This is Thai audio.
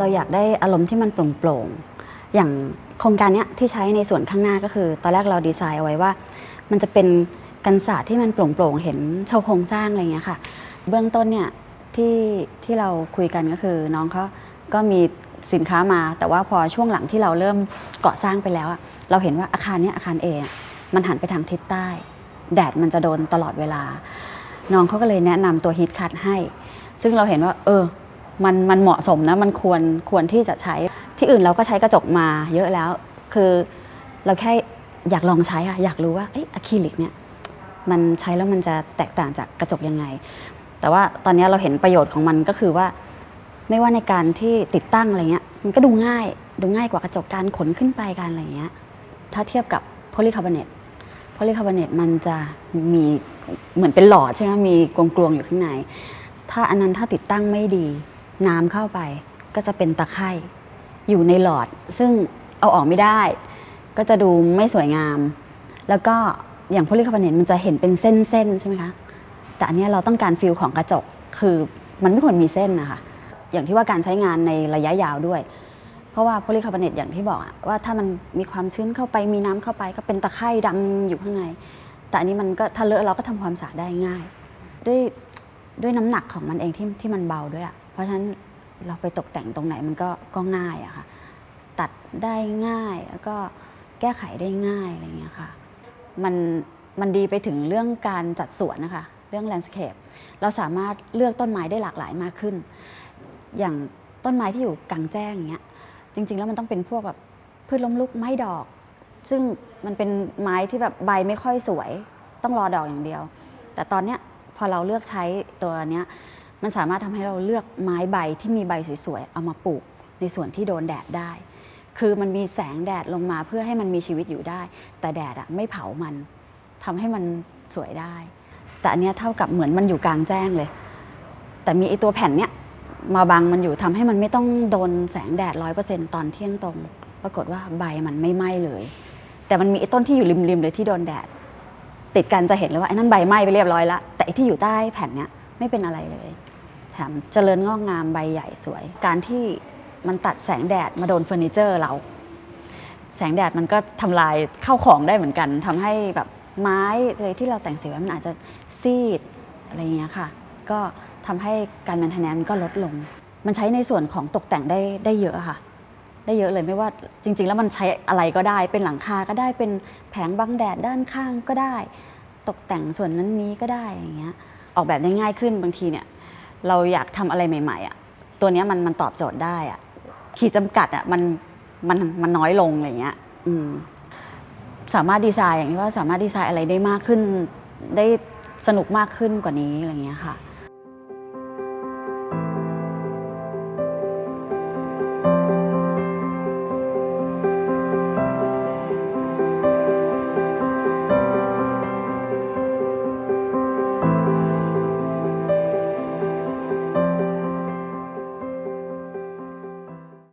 เราอยากได้อารมณ์ที่มันโปร่งๆ อย่างโครงการเนี้ยที่ใช้ในส่วนข้างหน้าก็คือ ตอนแรกเราดีไซน์เอาไว้ว่า มันจะเป็นกันศาสตร์ที่มันโปร่งๆ เห็นโชว์โครงสร้างอะไรเงี้ยค่ะ เบื้องต้นเนี่ยที่ที่เราคุยกันก็คือน้องเขาก็มีสินค้ามา แต่ว่าพอช่วงหลังที่เราเริ่มก่อสร้างไปแล้วอะเราเห็นว่าอาคารเนี้ยอาคารเอมันหันไปทางทิศใต้ แดดมันจะโดนตลอดเวลา น้องเขาก็เลยแนะนำตัวฮีทคัทให้ ซึ่งเราเห็นว่า เออ มันมันเหมาะสมนะมันควรควรที่จะใช้ ที่อื่นเราก็ใช้กระจกมาเยอะแล้ว คือเราแค่อยากลองใช้ค่ะอยากรู้ว่าอะอะคริลิกเนี่ยมันใช้แล้วมันจะแตกต่างจากกระจกยังไง แต่ว่าตอนนี้เราเห็นประโยชน์ของมันก็คือว่า ไม่ว่าในการที่ติดตั้งอะไรเงี้ยมันก็ดูง่ายดูง่ายกว่ากระจกการขนขึ้นไปการอะไรเงี้ยถ้าเทียบกับโพลีคาร์บอเนตโพลีคาร์บอเนตมันจะมีเหมือนเป็นหลอดใช่ไหมมีกลวงๆอยู่ข้างใน ถ้าอันนั้นถ้าติดตั้งไม่ดี น้ำเข้าไปก็จะเป็นตะไคร่อยู่ในหลอด ซึ่งเอาออกไม่ได้ ก็จะดูไม่สวยงาม แล้วก็อย่างโพลีคาร์บอเนตมันจะเห็นเป็นเส้นๆใช่ไหมคะแต่อันนี้เราต้องการฟิลของกระจกคือมันไม่ควรมีเส้นนะคะอย่างที่ว่าการใช้งานในระยะยาวด้วย เพราะว่าโพลีคาร์บอเนตอย่างที่บอกว่าถ้ามันมีความชื้นเข้าไปมีน้ำเข้าไป ก็เป็นตะไคร่ดำอยู่ข้างใน แต่อันนี้มันก็ถ้าเลอะเราก็ทำความสะอาดได้ง่าย ด้วยด้วยน้ำหนักของมันเองที่ที่มันเบาด้วยอะ ราะฉะนั้นเราไปตกแต่งตรงไหนมันก็ก็ง่ายอะค่ะ ตัดได้ง่ายแล้วก็แก้ไขได้ง่ายอะไรเงี้ยค่ะ มันมันดีไปถึงเรื่องการจัดสวนนะคะ เรื่องแลนด์สเคปเราสามารถเลือกต้นไม้ได้หลากหลายมากขึ้น อย่างต้นไม้ที่อยู่กลางแจ้งอย่างเงี้ย จริง ๆ แล้วมันต้องเป็นพวกแบบพืชล้มลุกไม้ดอก ซึ่งมันเป็นไม้ที่แบบใบไม่ค่อยสวย ต้องรอดอกอย่างเดียว แต่ตอนเนี้ยพอเราเลือกใช้ตัวเนี้ย มันสามารถทำให้เราเลือกไม้ใบที่มีใบสวยๆ เอามาปลูกในส่วนที่โดนแดดได้ คือมันมีแสงแดดลงมาเพื่อให้มันมีชีวิตอยู่ได้ แต่แดดอะไม่เผามันทำให้มันสวยได้ แต่อันเนี้ยเท่ากับเหมือนมันอยู่กลางแจ้งเลย แต่มีไอตัวแผ่นเนี้ยมาบังมันอยู่ทำให้มันไม่ต้องโดนแสงแดดร้อยเปอร์เซ็นตอนเที่ยงตรง ปรากฏว่าใบมันไม่ไหม้เลย แต่มันมีไอ้ต้นที่อยู่ริมๆเลยที่โดนแดด ติดกันจะเห็นเลยว่าไอ้นั่นใบไหม้ไปเรียบร้อยละแต่ไอ้ที่อยู่ใต้แผ่นเนี้ยไม่เป็นอะไรเลย แถมเจริญงอกงามใบใหญ่สวย การที่มันตัดแสงแดดมาโดนเฟอร์นิเจอร์เรา แสงแดดมันก็ทำลายเข้าของได้เหมือนกันทำให้แบบไม้เลยที่เราแต่งสีไว้มันอาจจะซีดอะไรเงี้ยค่ะ ก็ทำให้การแมนเทนแนนก็ลดลง มันใช้ในส่วนของตกแต่งได้ได้เยอะค่ะ ได้เยอะเลยไม่ว่าจริง ๆ แล้วมันใช้อะไรก็ได้ เป็นหลังคาก็ได้เป็นแผงบังแดดด้านข้างก็ได้ ตกแต่งส่วนนั้นนี้ก็ได้อย่างเงี้ยออกแบบได้ง่ายขึ้นบางทีเนี่ย เราอยากทำอะไรใหม่ๆอะตัวเนี้ยมันมันตอบโจทย์ได้อะขีดจำกัดอะมันมันมันน้อยลงอะไรเงี้ยอืมสามารถดีไซน์อย่างที่ว่าสามารถดีไซน์อะไรได้มากขึ้น ได้สนุกมากขึ้นกว่านี้อะไรเงี้ยค่ะ